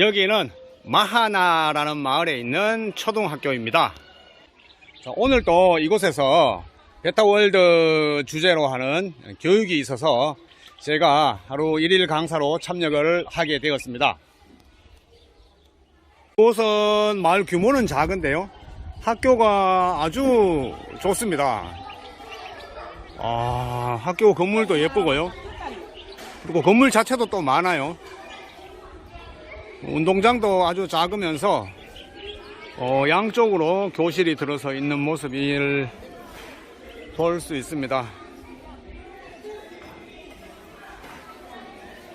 여기는 마하나라는 마을에 있는 초등학교입니다. 자, 오늘 또 이곳에서 베타월드 주제로 하는 교육이 있어서 제가 하루 일일 강사로 참여를 하게 되었습니다. 이곳은 마을 규모는 작은데요. 학교가 아주 좋습니다. 아, 학교 건물도 예쁘고요. 그리고 건물 자체도 또 많아요. 운동장도 아주 작으면서 어, 양쪽으로 교실이 들어서 있는 모습을 볼 수 있습니다.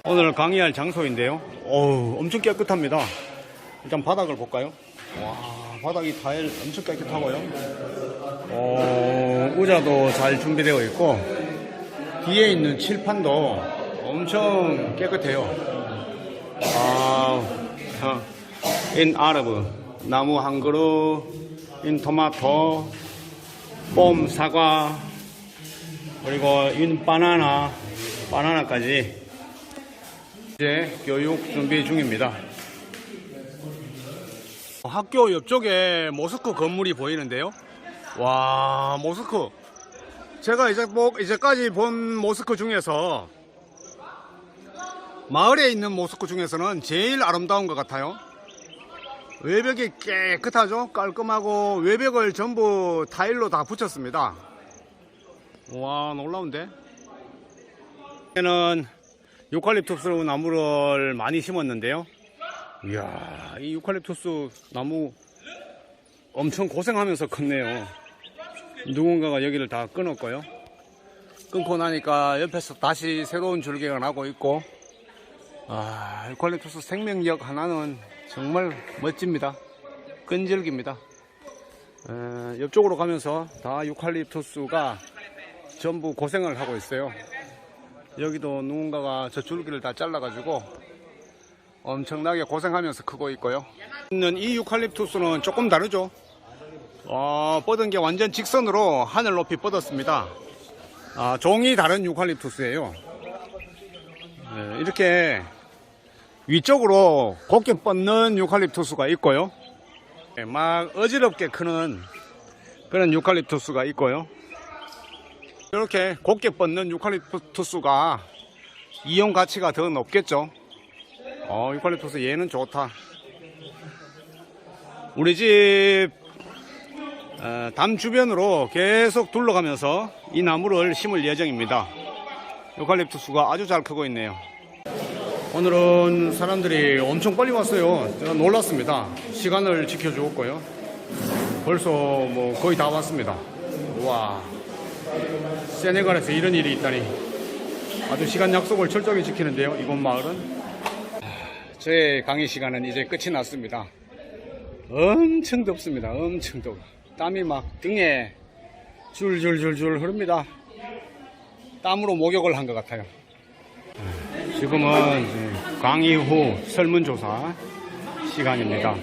오늘 강의할 장소인데요. 어우, 엄청 깨끗합니다. 일단 바닥을 볼까요? 와, 바닥이 타일 엄청 깨끗하고요. 어, 의자도 잘 준비되어 있고, 뒤에 있는 칠판도 엄청 깨끗해요. 아, 어, in Arab, 나무 한 그루, in 토마토, 봄 사과, 그리고 in 바나나, 바나나까지 이제 교육 준비 중입니다. 학교 옆쪽에 모스크 건물이 보이는데요. 와, 모스크. 제가 이제 뭐, 이제까지 본 모스크 중에서 마을에 있는 모스크 중에서는 제일 아름다운 것 같아요. 외벽이 깨끗하죠? 깔끔하고 외벽을 전부 타일로 다 붙였습니다. 와, 놀라운데? 얘는 유칼립투스 나무를 많이 심었는데요. 이야, 이 유칼립투스 나무 엄청 고생하면서 컸네요. 누군가가 여기를 다 끊었고요. 끊고 나니까 옆에서 다시 새로운 줄기가 나고 있고, 아, 유칼립투스 생명력 하나는 정말 멋집니다. 끈질깁니다. 에, 옆쪽으로 가면서 다 유칼립투스가 전부 고생을 하고 있어요. 여기도 누군가가 저 줄기를 다 잘라가지고 엄청나게 고생하면서 크고 있고요. 있는 이 유칼립투스는 조금 다르죠. 어, 뻗은 게 완전 직선으로 하늘 높이 뻗었습니다. 아, 종이 다른 유칼립투스예요. 네, 이렇게 위쪽으로 곱게 뻗는 유칼립투스가 있고요. 네, 막 어지럽게 크는 그런 유칼립투스가 있고요. 이렇게 곱게 뻗는 유칼립투스가 이용 가치가 더 높겠죠. 어, 유칼립투스 얘는 좋다. 우리 집, 어, 담 주변으로 계속 둘러가면서 이 나무를 심을 예정입니다. 유칼립투스가 아주 잘 크고 있네요. 오늘은 사람들이 엄청 빨리 왔어요. 놀랐습니다. 시간을 지켜주었고요. 벌써 뭐 거의 다 왔습니다. 와. 세네갈에서 이런 일이 있다니. 아주 시간 약속을 철저히 지키는데요. 이곳 마을은. 제 강의 시간은 이제 끝이 났습니다. 엄청 덥습니다. 엄청 더워. 땀이 막 등에 줄줄줄줄 흐릅니다. 땀으로 목욕을 한 것 같아요. 지금은 강의 후 설문조사 시간입니다.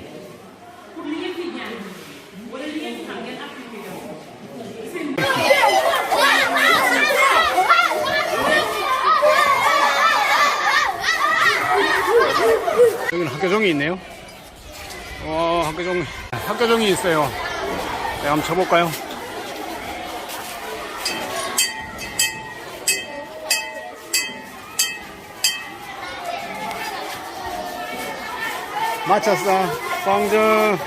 여기는 학교종이 있네요. 어, 학교종, 학교종이 있어요. 네, 한번 쳐볼까요? 맞췄어. 광주.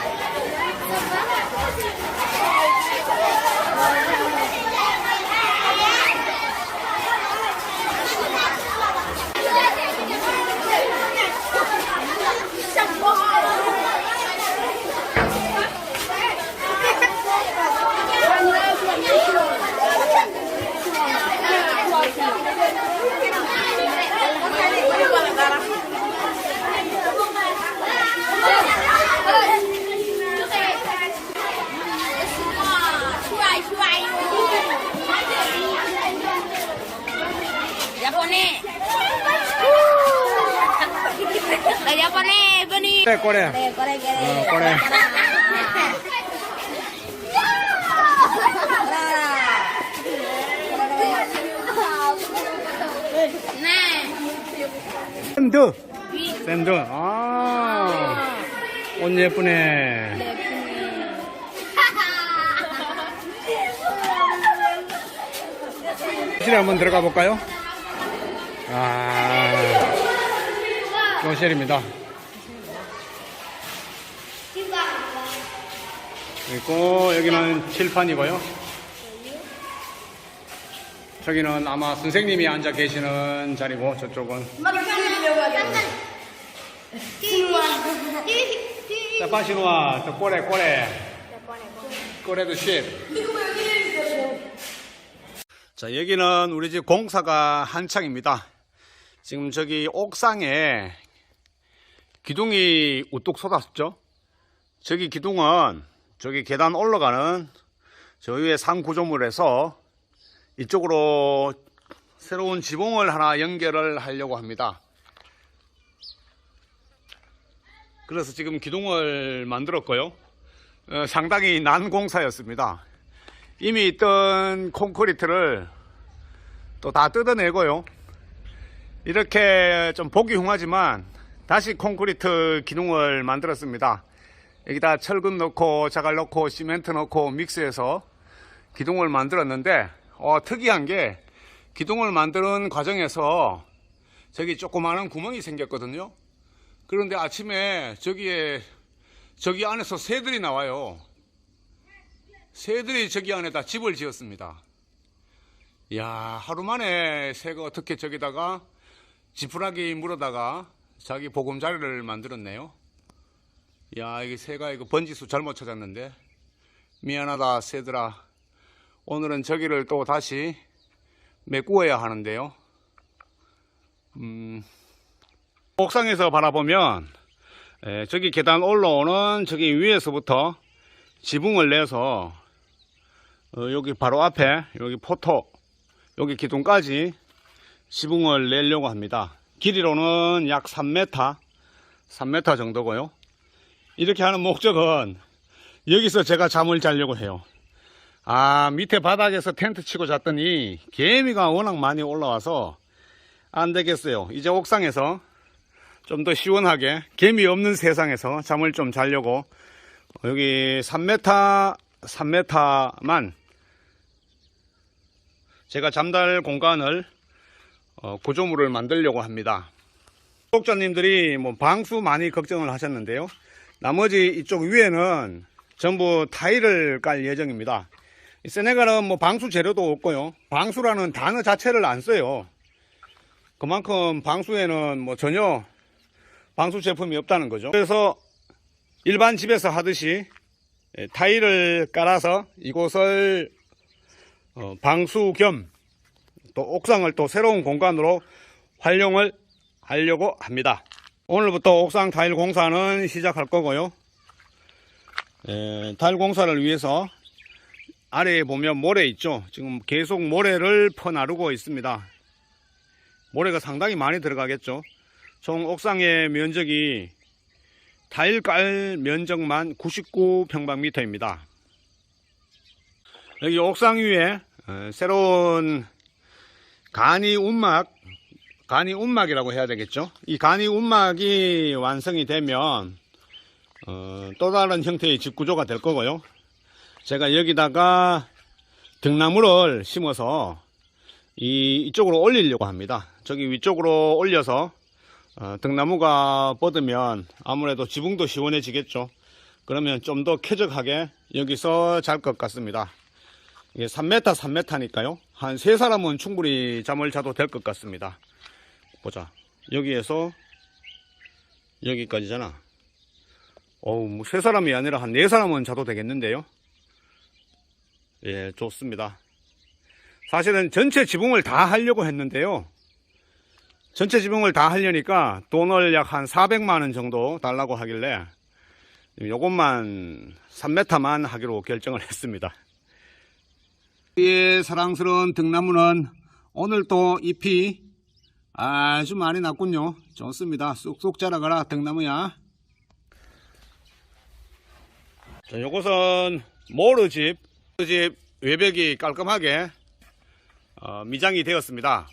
샌드. 샌드. 아. 옷 예쁘네. 실에 한번 들어가 볼까요? 아, 교실입니다. 그리고 여기는 칠판이고요. 저기는 아마 선생님이 앉아 계시는 자리고 저쪽은 짜파시노아 저 꼬레 꼬레 꼬레도 쉽. 자 여기는 우리 집 공사가 한창입니다. 지금 저기 옥상에 기둥이 우뚝 솟았죠. 저기 기둥은 저기 계단 올라가는 저 위에 산 구조물에서 이쪽으로 새로운 지붕을 하나 연결을 하려고 합니다. 그래서 지금 기둥을 만들었고요. 어, 상당히 난 공사였습니다. 이미 있던 콘크리트를 또 다 뜯어내고요. 이렇게 좀 보기 흉하지만 다시 콘크리트 기둥을 만들었습니다. 여기다 철근 넣고 자갈 넣고 시멘트 넣고 믹스해서 기둥을 만들었는데 어, 특이한 게 기둥을 만드는 과정에서 저기 조그마한 구멍이 생겼거든요. 그런데 아침에 저기에 저기 안에서 새들이 나와요. 새들이 저기 안에다 집을 지었습니다. 이야 하루 만에 새가 어떻게 저기다가 지푸라기 물어다가 자기 보금자리를 만들었네요. 야 이게 새가 이거 번지수 잘못 찾았는데 미안하다 새들아 오늘은 저기를 또 다시 메꾸어야 하는데요. 음, 옥상에서 바라보면 에, 저기 계단 올라오는 저기 위에서부터 지붕을 내서 어, 여기 바로 앞에 여기 포토 여기 기둥까지 지붕을 내려고 합니다. 길이로는 약 3m, 3m 정도고요. 이렇게 하는 목적은 여기서 제가 잠을 자려고 해요. 아, 밑에 바닥에서 텐트 치고 잤더니 개미가 워낙 많이 올라와서 안 되겠어요. 이제 옥상에서 좀 더 시원하게 개미 없는 세상에서 잠을 좀 자려고 여기 3m, 3m만 제가 잠잘 공간을 어, 구조물을 만들려고 합니다. 구독자님들이 뭐 방수 많이 걱정을 하셨는데요. 나머지 이쪽 위에는 전부 타일을 깔 예정입니다. 이 세네갈은 뭐 방수 재료도 없고요. 방수라는 단어 자체를 안 써요. 그만큼 방수에는 뭐 전혀 방수 제품이 없다는 거죠. 그래서 일반 집에서 하듯이 예, 타일을 깔아서 이곳을 어, 방수 겸 또 옥상을 또 새로운 공간으로 활용을 하려고 합니다. 오늘부터 옥상 타일 공사는 시작할 거고요. 예, 타일 공사를 위해서 아래에 보면 모래 있죠. 지금 계속 모래를 퍼나르고 있습니다. 모래가 상당히 많이 들어가겠죠. 총 옥상의 면적이 타일 깔 면적만 99평방미터입니다. 여기 옥상 위에 어, 새로운 간이 운막, 간이 운막이라고 해야 되겠죠. 이 간이 운막이 완성이 되면 어, 또 다른 형태의 집 구조가 될 거고요. 제가 여기다가 등나무를 심어서 이, 이쪽으로 올리려고 합니다. 저기 위쪽으로 올려서 어, 등나무가 뻗으면 아무래도 지붕도 시원해지겠죠. 그러면 좀 더 쾌적하게 여기서 잘 것 같습니다. 이게 3m, 3m니까요. 한 세 사람은 충분히 잠을 자도 될 것 같습니다. 보자. 여기에서 여기까지잖아. 어우, 뭐 세 사람이 아니라 한 네 사람은 자도 되겠는데요. 예, 좋습니다. 사실은 전체 지붕을 다 하려고 했는데요. 전체 지붕을 다 하려니까 돈을 약 한 400만원 정도 달라고 하길래 요것만 3m만 하기로 결정을 했습니다. 이 사랑스러운 등나무는 오늘 또 잎이 아주 많이 났군요. 좋습니다. 쑥쑥 자라가라 등나무야. 자, 요것은 모르집, 모르집 외벽이 깔끔하게 어, 미장이 되었습니다.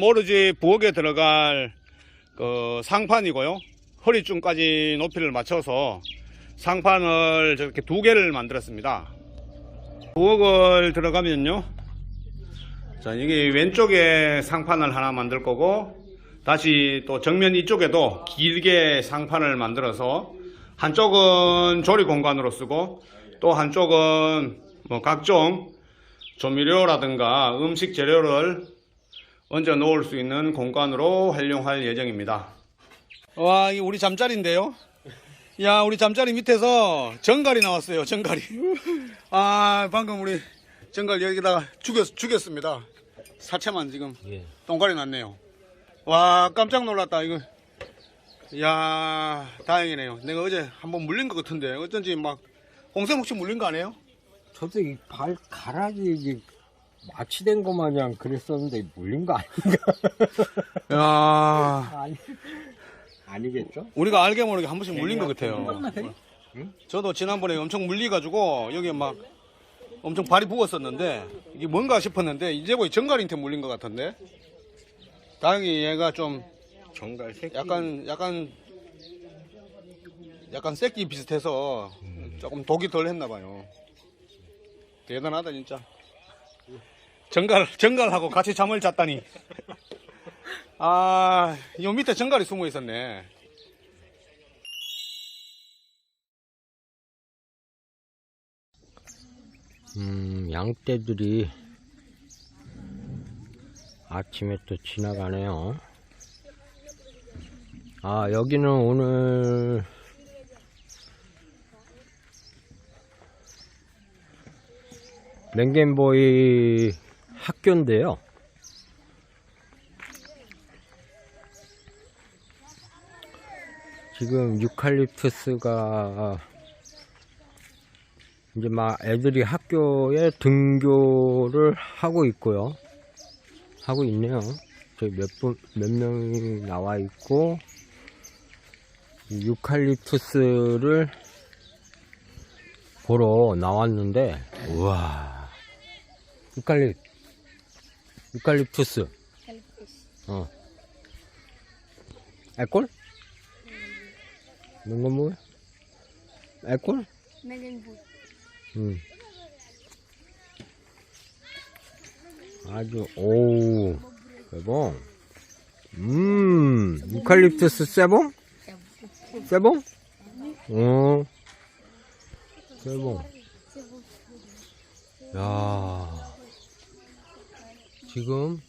모르집 부엌에 들어갈 그 상판이고요. 허리춤까지 높이를 맞춰서 상판을 저렇게 두 개를 만들었습니다. 부엌을 들어가면요. 자, 여기 왼쪽에 상판을 하나 만들 거고, 다시 또 정면 이쪽에도 길게 상판을 만들어서, 한쪽은 조리 공간으로 쓰고, 또 한쪽은 뭐 각종 조미료라든가 음식 재료를 얹어 놓을 수 있는 공간으로 활용할 예정입니다. 와, 이 우리 잠자리인데요? 야, 우리 잠자리 밑에서 정갈이 나왔어요, 정갈이. 아, 방금 우리 정갈 여기다가 죽였, 죽였습니다. 사체만 지금 예. 똥갈이 났네요. 와, 깜짝 놀랐다, 이거. 야 다행이네요. 내가 어제 한번 물린 것 같은데, 어쩐지 막, 홍색 혹시 물린 거 아니에요? 저도 이 발 가락이 이게 마취된 것 마냥 그랬었는데 물린 거 아닌가? 야 아니, 아니겠죠? 우리가 알게 모르게 한 번씩 물린 것 같아요. 응? 저도 지난번에 엄청 물리가지고 여기 막 엄청 발이 부었었는데 이게 뭔가 싶었는데 이제 거의 정갈인테 물린 것 같은데 다행히 얘가 좀 정갈 새끼. 약간 약간 약간 새끼 비슷해서 조금 독이 덜 했나 봐요. 대단하다 진짜. 정갈 정갈하고 같이 잠을 잤다니. 아, 요 밑에 정갈이 숨어 있었네. 음, 양떼들이 아침에 또 지나가네요. 아, 여기는 오늘 랭겐보이 학교인데요. 지금 유칼립투스가 이제 막 애들이 학교에 등교를 하고 있고요. 하고 있네요. 저기 몇 분, 몇 명이 나와 있고, 이 유칼립투스를 보러 나왔는데, 우와. 유칼립, 유칼립투스. 어. 애꼴? 애꼴? Megan Boot. 음. 아주 오 세봉. 음. 유칼립투스 세봉? 세봉? 어. 세봉. 야. 지금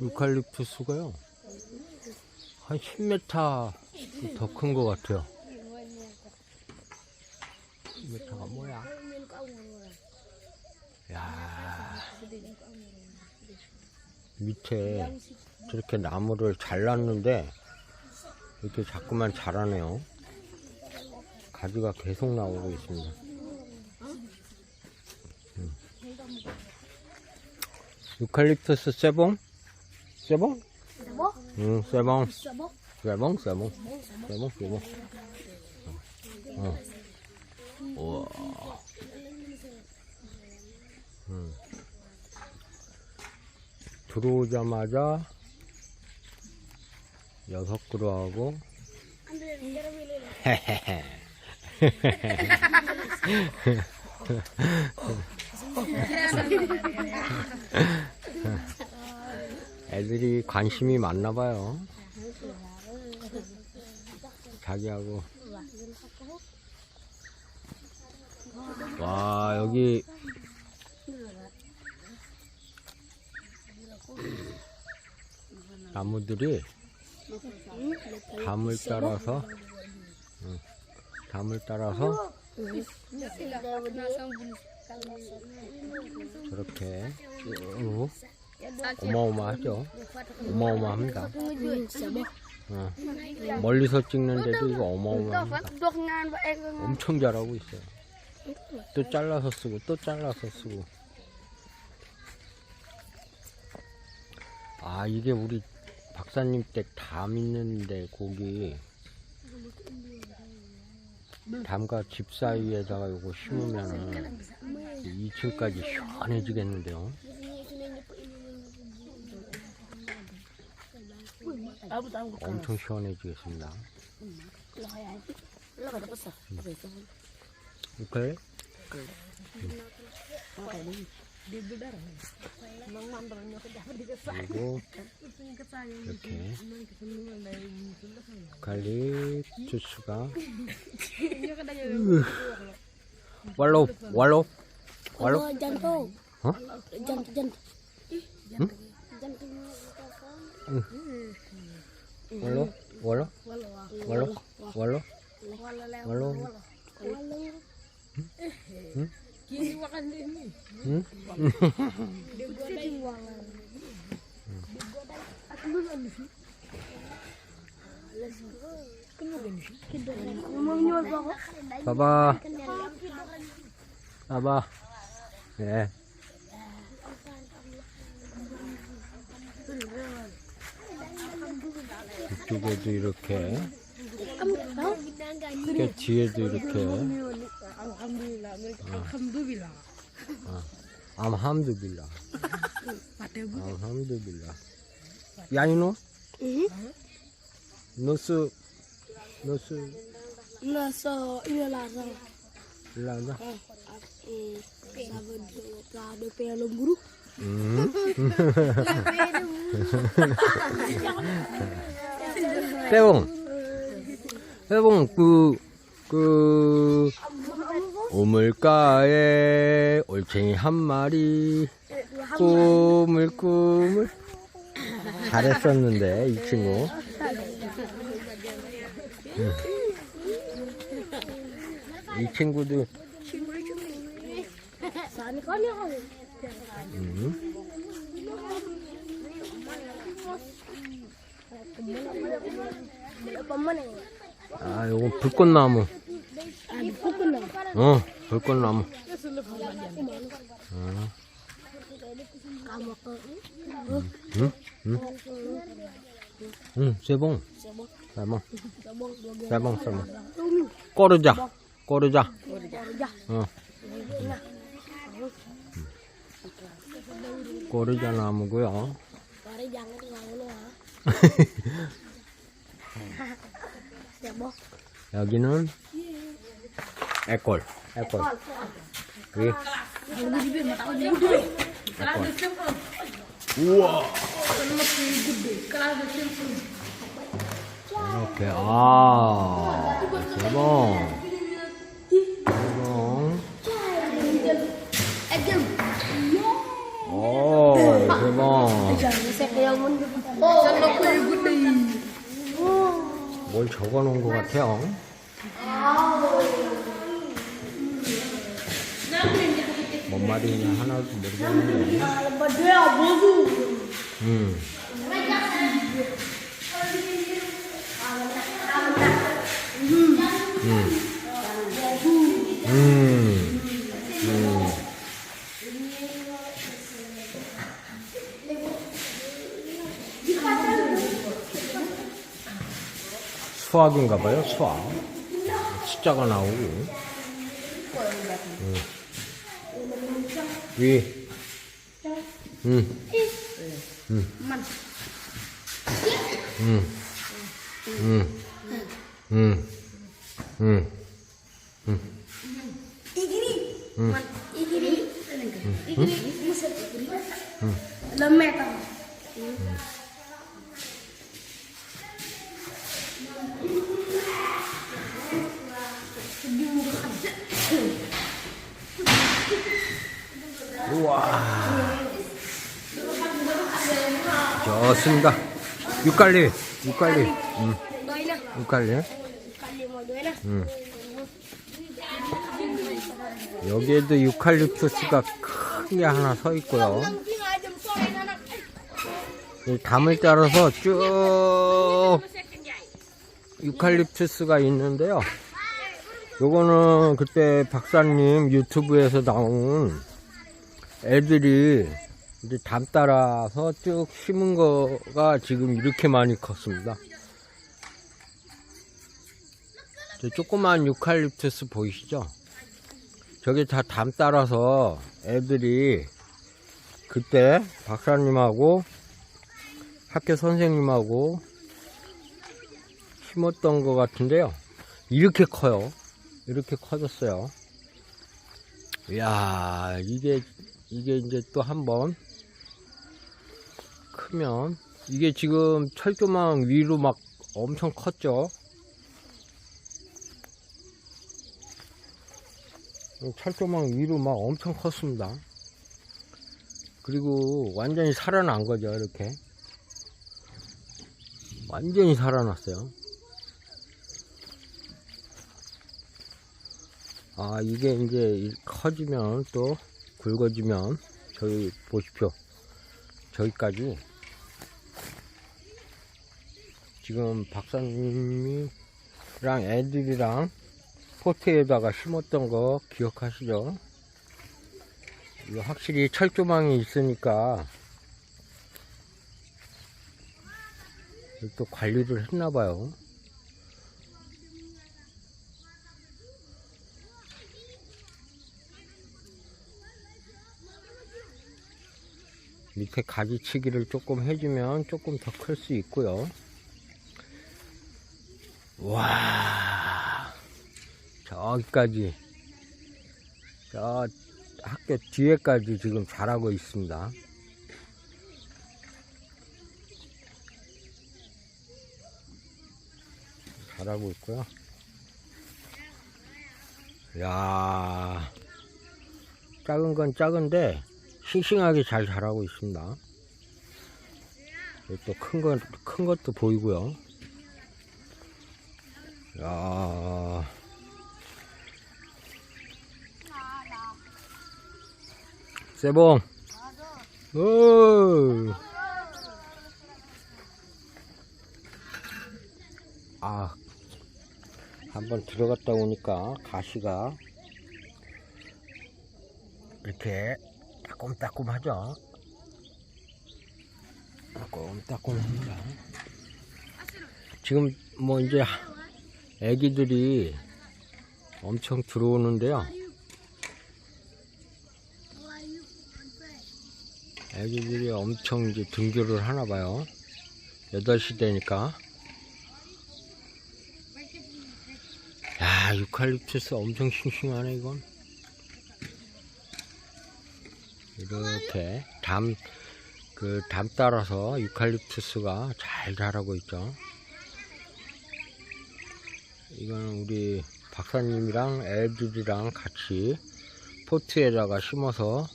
유칼립투스가요. 한 10m 더 큰 것 같아요 10m가 뭐야 야 밑에 저렇게 나무를 잘랐는데 이렇게 자꾸만 자라네요. 가지가 계속 나오고 있습니다. 음. 유칼립투스 세봉? 세봉? Abo? 응, 세봉. 세봉, 세봉. 세봉, 세봉. 어. 우와. 음. 들어오자마자 여섯 그루 하고 애들이 관심이 많나 봐요. 자기하고. 와 여기. 나무들이 담을 따라서 응, 담을 따라서 저렇게 쭉 어마어마하죠? 어마어마합니다 어, 멀리서 찍는데도 이거 어마어마합니다. 엄청 잘하고 있어요. 또 잘라서 쓰고 또 잘라서 쓰고. 아 이게 우리 박사님 댁담 있는데 거기 담과 집 사이에다가 요거 심으면은 2층까지 시원해지겠는데요 엄청 시원해지겠습니다. 오케이. 그리고 이렇게 갈릭 주스가 왈로 왈로 왈로 Oh, jantung. Hah? Jantung, jantung. Hmm? Jantung. 왈 로 왈로 왈로 왈로 왈 이쪽에도 이렇게 그 뒤에도 이렇게. 암함두빌라. 암함두빌라. 야이노 노스 노스. Nasa, ini lah. 일라나 Eh, sahabat ada pelo buru. 음. 세봉. 세봉 그, 그 우물가에 올챙이 한 마리 꿈을 꿈을. 잘했었는데 이 친구. 음. 이 친구도 음. 아 요거 불꽃나무 pukul lah. 어 불꽃나무 Kamu ke? 응? 응? 응, 세봉. 세봉. 세봉, 세봉. 꼬르자. 꼬르자. 어. 꼬르자 나무고요. 여기는 애골. 애골. 위. 애골. 우와. 이렇게 아 세봉. 세봉. 오 mun. 뭘 적어 놓은 것 같아요. 뭔 말이냐 하나도 모르겠는데. 음. 음. 수학인가 봐요, 수학. 숫자가 나오고. 음. 위. 음. 음. 음. 음. 음. 음. Lemet. 우와. 좋습니다. 육갈리, 육갈리, 음. 육갈리. 음. 여기에도 유칼립투스가 크게 하나 서 있고요. 이 담을 따라서 쭉 유칼립투스가 있는데요. 요거는 그때 박사님 유튜브에서 나온 애들이 이제 담 따라서 쭉 심은 거가 지금 이렇게 많이 컸습니다. 저 조그만 유칼립투스 보이시죠? 저게 다 담 따라서 애들이 그때 박사님하고 학교 선생님하고 심었던 것 같은데요. 이렇게 커요. 이렇게 커졌어요. 이야, 이게, 이게 이제 또 한번 크면, 이게 지금 철조망 위로 막 엄청 컸죠. 철조망 위로 막 엄청 컸습니다. 그리고 완전히 살아난 거죠, 이렇게. 완전히 살아났어요. 아, 이게 이제 커지면 또 굵어지면 저기 보십시오. 저기까지 지금 박사님이랑 애들이랑 포트에다가 심었던 거 기억하시죠? 이거 확실히 철조망이 있으니까 또 관리를 했나봐요. 밑에 가지치기를 조금 해주면 조금 더 클 수 있고요. 와, 저기까지, 저 학교 뒤에까지 지금 자라고 있습니다. 자라고 있고요. 야 작은 건 작은데 싱싱하게 잘 자라고 있습니다. 또 큰 건, 큰 것도 보이고요. 야 세봉. 오. 아, 한번 들어갔다 오니까 가시가 이렇게 따꼼따꼼하죠. 따꼼따꼼합니다. 지금 뭐 이제 애기들이 엄청 들어오는데요. 애기들이 엄청 이제 등교를 하나 봐요. 8시 되니까. 야, 유칼립투스 엄청 싱싱하네, 이건. 이렇게 담, 그 담 따라서 유칼립투스가 잘 자라고 있죠. 이거는 우리 박사님이랑 애들이랑 같이 포트에다가 심어서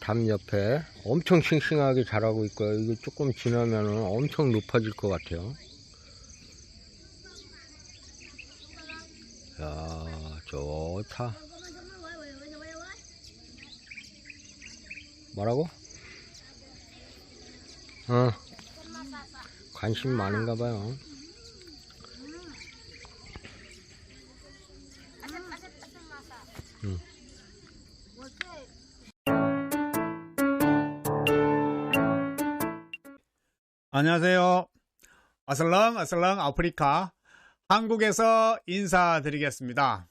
담 옆에 엄청 싱싱하게 자라고 있고요. 이게 조금 지나면 엄청 높아질 것 같아요. 야, 좋다. 뭐라고? 어, 관심 많은가 봐요. 안녕하세요. 아슬랑 아슬랑 아프리카 한국에서 인사드리겠습니다.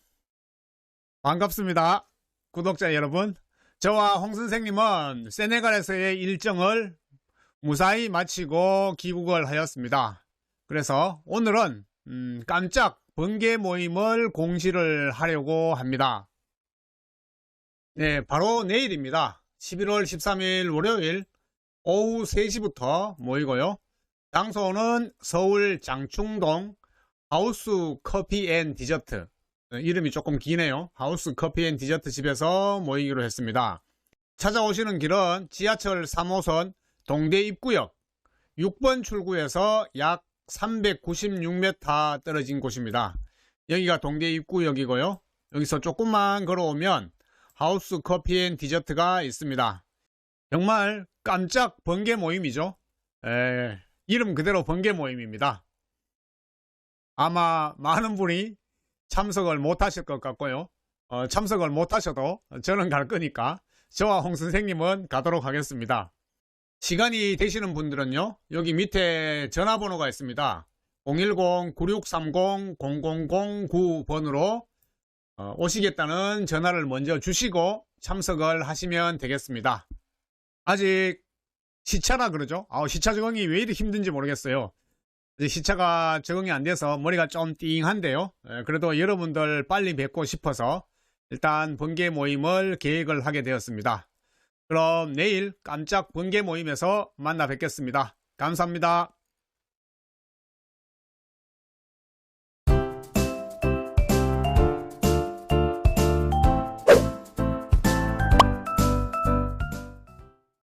반갑습니다. 구독자 여러분. 저와 홍 선생님은 세네갈에서의 일정을 무사히 마치고 귀국을 하였습니다. 그래서 오늘은 음, 깜짝 번개 모임을 공지를 하려고 합니다. 네, 바로 내일입니다. 11월 13일 월요일 오후 3시부터 모이고요. 장소는 서울 장충동 하우스 커피 앤 디저트. 네, 이름이 조금 기네요. 하우스 커피 앤 디저트 집에서 모이기로 했습니다. 찾아오시는 길은 지하철 3호선 동대 입구역 6번 출구에서 약 396m 떨어진 곳입니다. 여기가 동대 입구역이고요. 여기서 조금만 걸어오면 하우스 커피 앤 디저트가 있습니다. 정말 깜짝 번개 모임이죠. 에, 이름 그대로 번개 모임입니다. 아마 많은 분이 참석을 못 하실 것 같고요. 어, 참석을 못 하셔도 저는 갈 거니까 저와 홍 선생님은 가도록 하겠습니다. 시간이 되시는 분들은요, 여기 밑에 전화번호가 있습니다. 010-9630-0009번으로 어, 오시겠다는 전화를 먼저 주시고 참석을 하시면 되겠습니다. 아직 시차라 그러죠? 아, 시차 적응이 왜 이리 힘든지 모르겠어요. 시차가 적응이 안 돼서 머리가 좀 띵한데요. 에, 그래도 여러분들 빨리 뵙고 싶어서 일단 번개 모임을 계획을 하게 되었습니다. 그럼 내일 깜짝 번개 모임에서 만나 뵙겠습니다. 감사합니다.